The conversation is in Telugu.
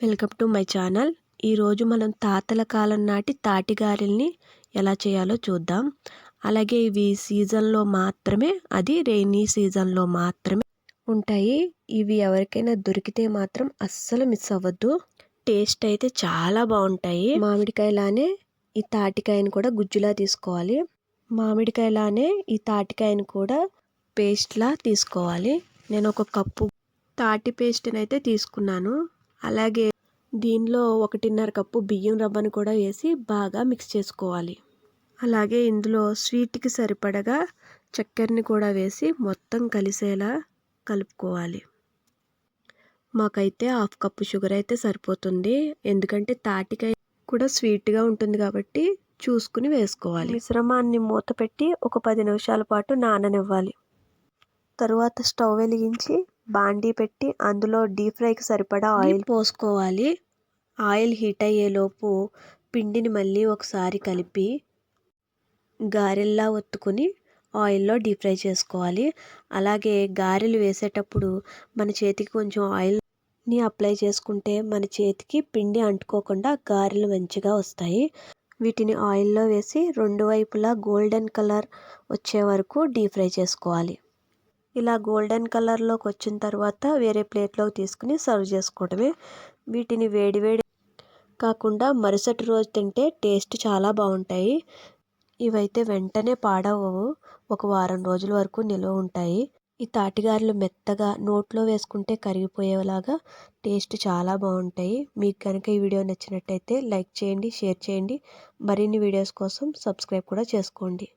Welcome to my channel. ఈరోజు మనం తాతల కాలం నాటి తాటి గారెల్ని ఎలా చేయాలో చూద్దాం. అలాగే ఇవి సీజన్లో మాత్రమే అది రెయినీ సీజన్లో మాత్రమే ఉంటాయి. ఇవి ఎవరికైనా దొరికితే మాత్రం అస్సలు మిస్ అవ్వద్దు. టేస్ట్ అయితే చాలా బాగుంటాయి. మామిడికాయలానే ఈ తాటికాయను కూడా గుజ్జులా తీసుకోవాలి. మామిడికాయలానే ఈ తాటికాయను కూడా పేస్ట్లా తీసుకోవాలి. నేను ఒక కప్పు తాటి పేస్ట్ని అయితే తీసుకున్నాను. అలాగే దీనిలో ఒకటిన్నర కప్పు బియ్యం రవ్వను కూడా వేసి బాగా మిక్స్ చేసుకోవాలి. అలాగే ఇందులో స్వీట్కి సరిపడగా చక్కెరని కూడా వేసి మొత్తం కలిసేలా కలుపుకోవాలి. మాకైతే హాఫ్ కప్పు షుగర్ అయితే సరిపోతుంది. ఎందుకంటే తాటికాయ కూడా స్వీట్గా ఉంటుంది కాబట్టి చూసుకుని వేసుకోవాలి. మిశ్రమాన్ని మూత పెట్టి ఒక పది నిమిషాల పాటు నాననివ్వాలి. తరువాత స్టవ్ వెలిగించి బాండీ పెట్టి అందులో డీప్ ఫ్రైకి సరిపడా ఆయిల్ పోసుకోవాలి. ఆయిల్ హీట్ అయ్యేలోపు పిండిని మళ్ళీ ఒకసారి కలిపి గారెల్లా ఒత్తుకుని ఆయిల్లో డీప్ ఫ్రై చేసుకోవాలి. అలాగే గారెలు వేసేటప్పుడు మన చేతికి కొంచెం ఆయిల్ని అప్లై చేసుకుంటే మన చేతికి పిండి అంటుకోకుండా గారెలు మంచిగా వస్తాయి. వీటిని ఆయిల్లో వేసి రెండు వైపులా గోల్డెన్ కలర్ వచ్చే వరకు డీప్ ఫ్రై చేసుకోవాలి. ఇలా గోల్డెన్ కలర్లోకి వచ్చిన తర్వాత వేరే ప్లేట్లోకి తీసుకుని సర్వ్ చేసుకోవడమే. వీటిని వేడివేడి కాకుండా మరుసటి రోజు తింటే టేస్ట్ చాలా బాగుంటాయి. ఇవైతే వెంటనే పాడవవు ఒక వారం రోజుల వరకు నిల్వ ఉంటాయి. ఈ తాటిగారెలు మెత్తగా నోట్లో వేసుకుంటే కరిగిపోయేలాగా టేస్ట్ చాలా బాగుంటాయి. మీకు కనుక ఈ వీడియో నచ్చినట్టయితే లైక్ చేయండి షేర్ చేయండి. మరిన్ని వీడియోస్ కోసం సబ్స్క్రైబ్ కూడా చేసుకోండి.